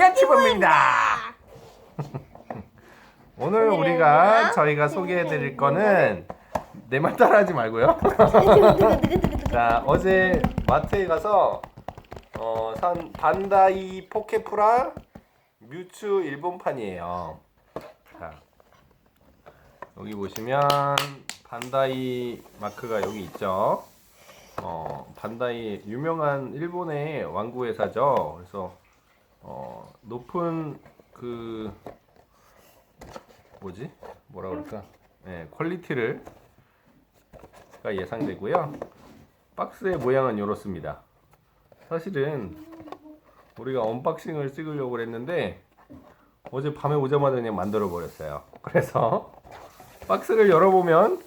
연튜브입니다. 오늘 오늘은요? 우리가 저희가 소개해드릴 거는 내 말 따라하지 말고요. 자 어제 마트에 가서 어, 산 반다이 포케프라 뮤츠 일본판이에요. 자 여기 보시면 반다이 마크가 여기 있죠. 어, 반다이 유명한 일본의 왕구 회사죠. 그래서 어, 높은 그 뭐지? 뭐라 그럴까? 네, 퀄리티를 가 예상되고요. 박스의 모양은 이렇습니다. 사실은 우리가 언박싱을 찍으려고 했는데 어제 밤에 오자마자 그냥 만들어 버렸어요. 그래서 박스를 열어보면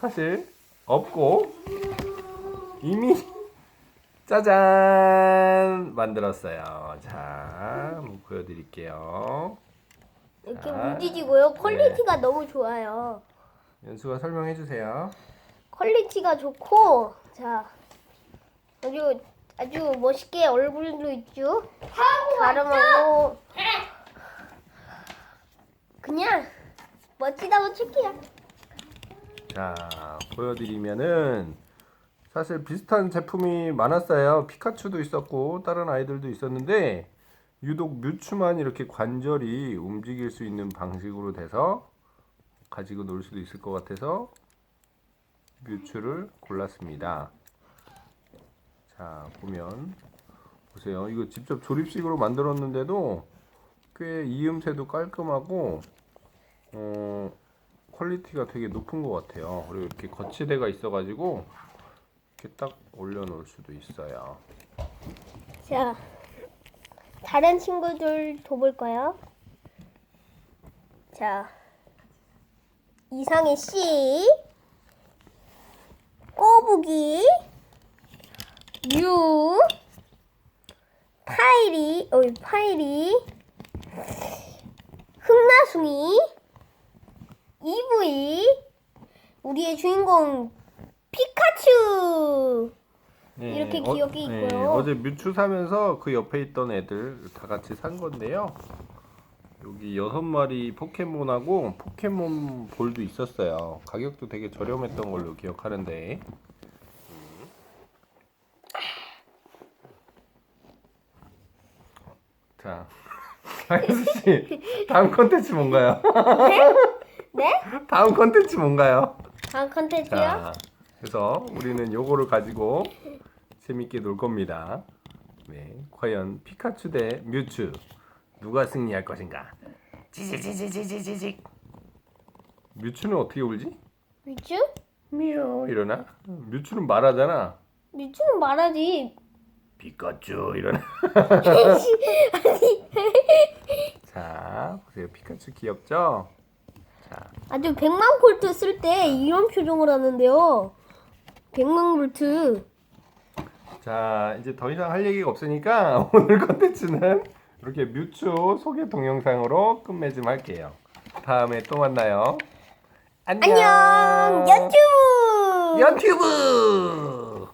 사실 없고 짜잔 만들었어요. 자, 한번 보여드릴게요. 이렇게 아, 움직이고요. 퀄리티가 너무 좋아요. 연수가 설명해 주세요. 퀄리티가 좋고 자 아주 아주 멋있게 얼굴도 있죠. 가름하고 그냥 멋지다고 칠게요. 자, 보여드리면은 사실 비슷한 제품이 많았어요. 피카츄도 있었고 다른 아이들도 있었는데 유독 뮤츠만 이렇게 관절이 움직일 수 있는 방식으로 돼서 가지고 놀 수도 있을 것 같아서 뮤츠를 골랐습니다. 자, 보면 보세요. 이거 직접 조립식으로 만들었는데도 꽤 이음새도 깔끔하고 어, 퀄리티가 되게 높은 것 같아요. 그리고 이렇게 거치대가 있어가지고 이렇게 딱 올려놓을 수도 있어요. 자 다른 친구들 둬볼까요? 자 이상희 씨 꼬부기. 유. 파이리. 어이 파이리. 흑나숭이. 이브이. 우리의 주인공 피카츄 이렇게 기억이 있고요. 어제 뮤츠 사면서 그 옆에 있던 애들 다 같이 산 건데요. 여기 여섯 마리 포켓몬하고 포켓몬 볼도 있었어요. 가격도 되게 저렴했던 걸로 기억하는데. 음. 자, 하이스 씨, 다음 컨텐츠 뭔가요? 네? 다음 컨텐츠 뭔가요? 다음 컨텐츠요? 자, 그래서 우리는 요거를 가지고 재밌게 놀 겁니다. 네, 과연 피카츄 대 뮤츠 누가 승리할 것인가? 지지지지지지직. 뮤츠는 어떻게 울지? 미쭈? 미어 이러나? 뮤츠는 말하잖아. 미쭈는 말하지. 피카츄 이러나? 자, 보세요. 피카츄 귀엽죠? 자, 아주 100만 콜트 쓸 때 이런 표정을 하는데요. 100만 콜트. 자, 이제 더 이상 할 얘기가 없으니까 오늘 컨텐츠는 이렇게 뮤츠 소개 동영상으로 끝맺음 할게요. 다음에 또 만나요. 안녕. 안녕! 연주! 연튜브.